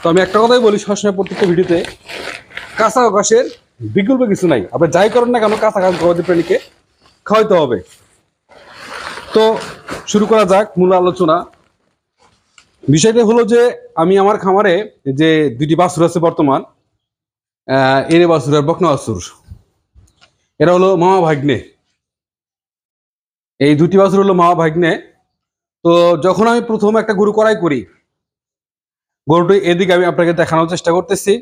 তো আমি একটা কথাই বলি সবসময় প্রত্যেকটা ভিডিওতে, কাঁচা ঘাসের বিকল্প কিছু নাই। আপনি যাই করেন না কেন, কাঁচা ঘাস গবাদি প্রাণীকে খাওয়াইতে হবে। তো শুরু করা যাক মূল আলোচনা। বিষয়টা হলো যে, আমি আমার খামারে যে দুটি বাসুর আছে বর্তমান এরে বাছুর আর বকনা বাছুর। এরা হলো মামা ভাগ্নে। এই দুটি বাছুর হলো মামা ভাগ্নে। তো যখন আমি প্রথম একটা গরু করাই করি গরুটি এদিকে আমি আপনাকে দেখানোর চেষ্টা করতেছি।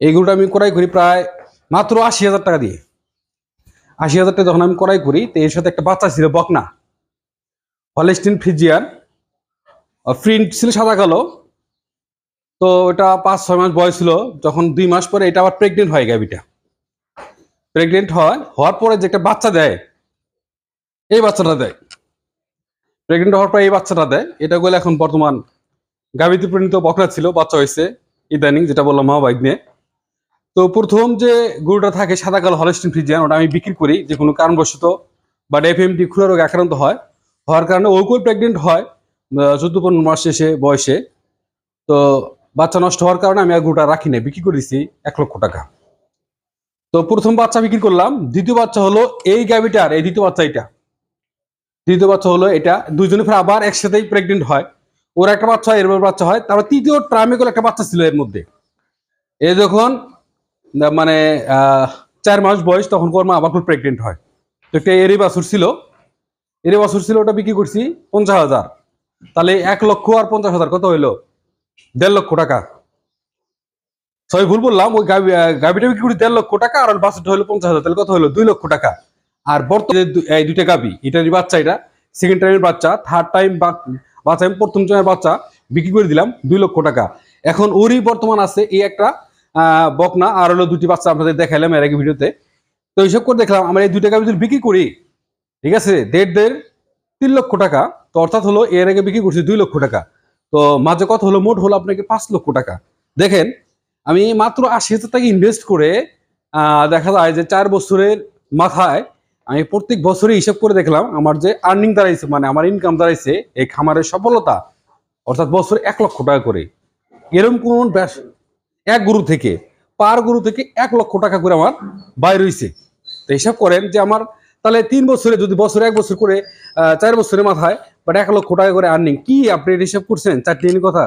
এই গরুটা আমি করাই করি প্রায় মাত্র আশি হাজার টাকা দিয়ে। আশি হাজার টাকা যখন আমি করাই করি, তো এর সাথে একটা বাচ্চা ছিল, বকনা। হলেস্টিন ফ্রিজিয়ান প্রিন্ট ছিল সাদা কালো। তো এটা পাঁচ, ছয় মাস বয়স ছিল। যখন দুই মাস পরে এটা আবার প্রেগনেন্ট হয় গাবিটা প্রেগনেন্ট হয়, হওয়ার পরে যে একটা বাচ্চা দেয়, এই বাচ্চাটা দেয়। প্রেগনেন্ট হওয়ার পরে এই বাচ্চাটা দেয়। এটা গেলে এখন বর্তমান গাবিতে পরিণত বকরা ছিল, বাচ্চা হয়েছে ইদানিং, যেটা বললাম মা নিয়ে। তো প্রথম যে গরুটা থাকে, সাদা কালো হলস্টিন ফ্রিজিয়ান ওটা আমি বিক্রি করি, যে কোনো কারণবশত বা এফএমটি খুরা রোগে আক্রান্ত হয়। হওয়ার কারণে ওই প্রেগনেন্ট হয় চোদ্দ পনেরো মাস শেষে, বয়সে। তো বাচ্চা নষ্ট হওয়ার কারণে আমি আর গরুটা রাখি না বিক্রি করে এক লক্ষ টাকা। তো প্রথম বাচ্চা বিক্রি করলাম, দ্বিতীয় বাচ্চা হলো এই গাবিটার এই দ্বিতীয় বাচ্চা এটা। দ্বিতীয় বাচ্চা হলো এটা দুইজনে ফের আবার একসাথেই প্রেগনেন্ট হয়। ওর একটা বাচ্চা হয়, এর বাচ্চা হয়। তারপর তৃতীয় ট্রামে করে একটা বাচ্চা ছিল এর মধ্যে। এ যখন মানে চার মাস বয়স, তখন ওর মা আবার খুব প্রেগনেন্ট হয়। তো একটা এরই বাছুর ছিল। এরই বাছুর ছিল, ওটা বিক্রি করছি পঞ্চাশ হাজার। তাহলে এক লক্ষ আর পঞ্চাশ হাজার কত হইল? দেড় লক্ষ টাকা। সবাই ভুল বললাম, ওই গাবিটা বিক্রি করি দেড় লক্ষ টাকা, আর বাছুরটা হলো পঞ্চাশ হাজার, তাহলে কত হলো দুই লক্ষ টাকা। আর বর্তমানে এই দুইটা গাবি, এটারই বাচ্চা এটা সেকেন্ড টাইমের বাচ্চা থার্ড টাইম বাচ্চা, আমি প্রথম টাইমের বাচ্চা বিক্রি করে দিলাম দুই লক্ষ টাকা। এখন ওরই বর্তমান আছে এই একটা বকনা, আর হলো দুটি বাচ্চা আপনাদের দেখাইলাম এর আগে ভিডিওতে। তো এইসব করে দেখলাম, আমরা এই দুইটা গাবি যদি বিক্রি করি। ঠিক আছে? দেড় দেড় তিন লক্ষ টাকা। তো অর্থাৎ হলো এর আগে বিক্রি করছি দুই লক্ষ টাকা। তো মাঝে কথা হলো, মোট হলো আপনাকে পাঁচ লক্ষ টাকা। দেখেন, আমি মাত্র আশি হাজার টাকা ইনভেস্ট করে দেখা যায় যে চার বছরের মাথায় আমি প্রত্যেক বছরই হিসাব করে দেখলাম আমার যে আর্নিং দাঁড়াইছে মানে আমার ইনকাম দাঁড়াইছে, এই খামারের সফলতা, অর্থাৎ বছরে এক লক্ষ টাকা করে। এরম কোন ব্যাস- এক গরু থেকে, পার গরু থেকে এক লক্ষ টাকা করে আমার বাইর হয়েছে তো হিসাব করেন যে আমার, তাহলে তিন বছরে যদি বছরে এক বছর করে চার বছরের মাথায় বাট এক লক্ষ টাকা করে আর্নিং কি আপনি হিসাব করছেন? চারটি কথা?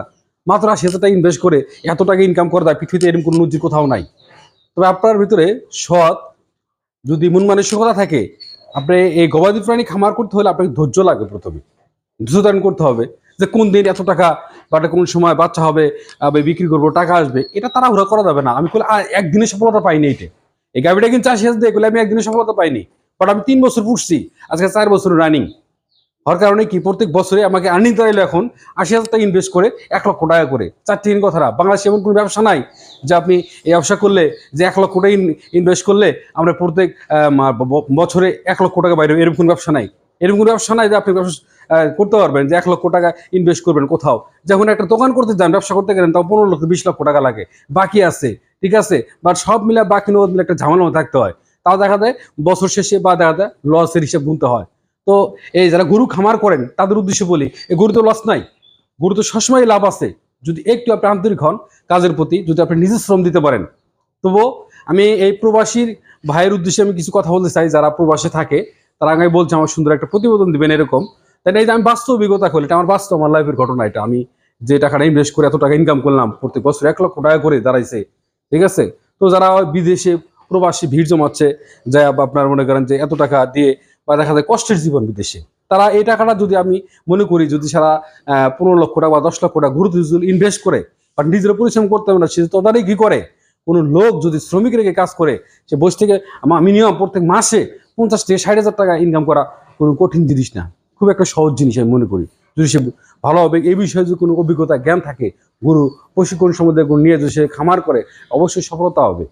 মাত্র আশি হাজার টাকা ইনভেস্ট করে এত টাকা ইনকাম করে দেয় পৃথিবীতে এরকম কোনো নজির কোথাও নাই। তবে আপনার ভিতরে সৎ যদি মন মানসিকতা থাকে, আপনি এই গবাদি প্রাণী খামার করতে হলে আপনাকে ধৈর্য লাগবে প্রথমে। ধৈর্য করতে হবে যে কোন দিন এত টাকা বা কোন সময় বাচ্চা হবে বিক্রি করব, টাকা আসবে, এটা তারা তাড়াহুড়া করা যাবে না। আমি করলে একদিনে সফলতা পাইনি এটা। এই গাড়িটা কিন্তু চাষি আসতে আমি একদিনে সফলতা পাইনি। বাট আমি তিন বছর পুষছি, আজকে চার বছর রানিং হওয়ার কারণে কি, প্রত্যেক বছরে আমাকে আর্নিং দাঁড়াইলো এখন আশি হাজার টাকা ইনভেস্ট করে এক লক্ষ টাকা করে। চারটি দিন কথাটা বাংলাদেশে এমন কোনো ব্যবসা নাই যে আপনি এই ব্যবসা করলে, যে এক লক্ষ টাকা ইনভেস্ট করলে আমরা প্রত্যেক বছরে এক লক্ষ টাকা বাইরে, এরকম কোনো ব্যবসা নাই। এরকম কোনো ব্যবসা নাই যে আপনি ব্যবসা করতে পারবেন যে এক লক্ষ টাকা ইনভেস্ট করবেন কোথাও। যখন একটা দোকান করতে যান, ব্যবসা করতে গেলেন তাও পনেরো লক্ষ, বিশ লক্ষ টাকা লাগে। বাকি আছে, ঠিক আছে? বাট সব মিলে বাকি নগদ মিলে একটা ঝামেলা থাকতে হয়। তাও দেখা যায়, বছর শেষে বা দেখা যায় লসের হিসাব গুনতে হয়। তো এই যারা গরু খামার করেন, তাদের উদ্দেশ্যে বলি, এই গরু তো লস নাই। গরু তো সবসময় লাভ আছে। যদি একটু আপনি আন্তরিক হন, কাজের প্রতি যদি আপনি নিজে শ্রম দিতে পারেন। তবুও আমি এই প্রবাসীর ভাইয়ের উদ্দেশ্যে আমি কিছু কথা বলতে চাই, যারা প্রবাসে থাকে, তারা আগে বলছে, আমার সুন্দর একটা প্রতিবেদন দিবেন, এরকম। তাই এই যে আমি বাস্তব অভিজ্ঞতা করি এটা আমার বাস্তব, আমার লাইফের ঘটনা এটা। আমি যে টাকাটা ইনভেস্ট করে এত টাকা ইনকাম করলাম, প্রত্যেক বছর এক লক্ষ টাকা করে দাঁড়াইছে, ঠিক আছে? তো যারা বিদেশে প্রবাসী ভিড় জমাচ্ছে যা আপনার মনে করেন যে এত টাকা দিয়ে বা দেখা যায় কষ্টের জীবন বিদেশে। তারা এই টাকাটা যদি আমি মনে করি, যদি সারা পনেরো লক্ষ টাকা বা দশ লক্ষ টাকা গুরুত্ব ইনভেস্ট করে, বা নিজের পরিশ্রম করতে হবে না, সে তদারই কি করে? কোনো লোক যদি শ্রমিক রেখে কাজ করে, সে বসে থেকে আমার মিনিমাম প্রত্যেক মাসে পঞ্চাশ থেকে ষাট হাজার টাকা ইনকাম করা কোনো কঠিন জিনিস না। খুব একটা সহজ জিনিস আমি মনে করি। যদি সে ভালোভাবে এই বিষয়ে যদি কোনো অভিজ্ঞতা, জ্ঞান থাকে, গুরু প্রশিক্ষণ সম্বন্ধে নিয়ে যদি সে খামার করে, অবশ্যই সফলতা হবে।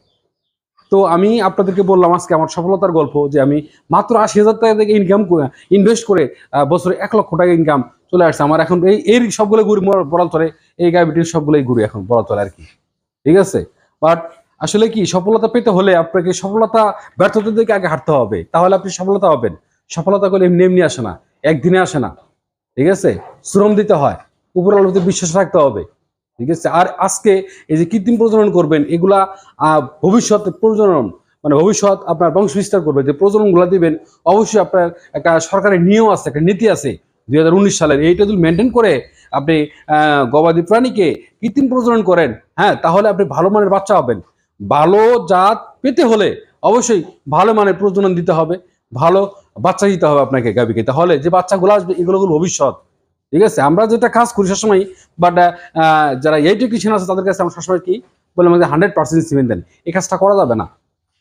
তো আমি আপনাদেরকে বললাম আজকে আমার সফলতার গল্প যে আমি মাত্র আশি হাজার টাকা থেকে ইনকাম ইনভেস্ট করে বছরে এক লক্ষ টাকা ইনকাম চলে আসছে। আমার এখন এই এই সবগুলো গুড়ি বলা চলে এই গাড়িটির সবগুলোই গুড়ি এখন বলা চলে আর কি। ঠিক আছে? বাট আসলে কি, সফলতা পেতে হলে আপনাকে সফলতা, ব্যর্থতা থেকে আগে হাঁটতে হবে। তাহলে আপনি সফলতা হবেন। সফলতা করলে এমনি এমনি আসে না, একদিনে আসে না। ঠিক আছে? শ্রম দিতে হয়। উপর আলোতে বিশ্বাস রাখতে হবে। ঠিক আছে? আর আজকে এই যে কৃত্রিম প্রজনন করবেন, এগুলা ভবিষ্যতে প্রজনন মানে ভবিষ্যৎ আপনার বংশ বিস্তার করবে, যে প্রজননগুলো দিবেন, অবশ্যই আপনার একটা সরকারের নিয়ম আছে, একটা নীতি আছে, দুই হাজার উনিশ সালের। এইটা যদি মেনটেন করে আপনি গবাদি প্রাণীকে কৃত্রিম প্রজনন করেন হ্যাঁ? তাহলে আপনি ভালো মানের বাচ্চা হবেন। ভালো জাত পেতে হলে অবশ্যই ভালো মানের প্রজনন দিতে হবে, ভালো বাচ্চা দিতে হবে আপনাকে গাভীকে। তাহলে যে বাচ্চাগুলো আসবে, এগুলো ভবিষ্যৎ। ঠিক আছে? আমরা যেটা কাজ করি সবসময় বাট যারা এই টেকনিশিয়ান আছে, তাদের কাছে আমরা সবসময় কি বলে আমাদের হান্ড্রেড পার্সেন্ট সিমেন্ট দেন। এই কাজটা করা যাবে না।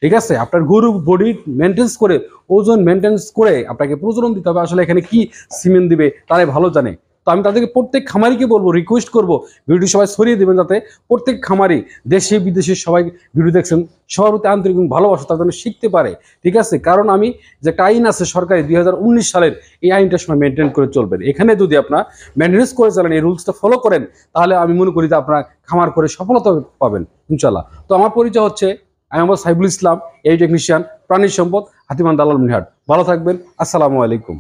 ঠিক আছে? আপনার গরু বডি মেনটেন্স করে, ওজন মেনটেন্স করে আপনাকে প্রচলন দিতে হবে। আসলে এখানে কি সিমেন্ট দিবে, তারাই ভালো জানে। তো আমি তাদেরকে প্রত্যেক খামারিকে বলব রিকোয়েস্ট করব, ভিডিওটি সবাই ছড়িয়ে দেবেন যাতে প্রত্যেক খামারি, দেশে, বিদেশে সবাই ভিডিও দেখছেন, সবার প্রতি আন্তরিক ভালোবাসা তার জন্য শিখতে পারে, ঠিক আছে? কারণ আমি যে আইন আছে সরকারি দুই হাজার উনিশ সালের, এই আইনটা সময় মেনটেন করে চলবেন। এখানে যদি আপনার মেনটেন্স করে চলেন, এই রুলসটা ফলো করেন, তাহলে আমি মনে করি যে আপনার খামার করে সফলতা পাবেন ইনশাল্লাহ তো আমার পরিচয় হচ্ছে, আমি আমার সাইবুল ইসলাম, এই টেকনিশিয়ান প্রাণী সম্পদ, হাতিমান দালাল মিনহাট ভালো থাকবেন, আসসালামু আলাইকুম।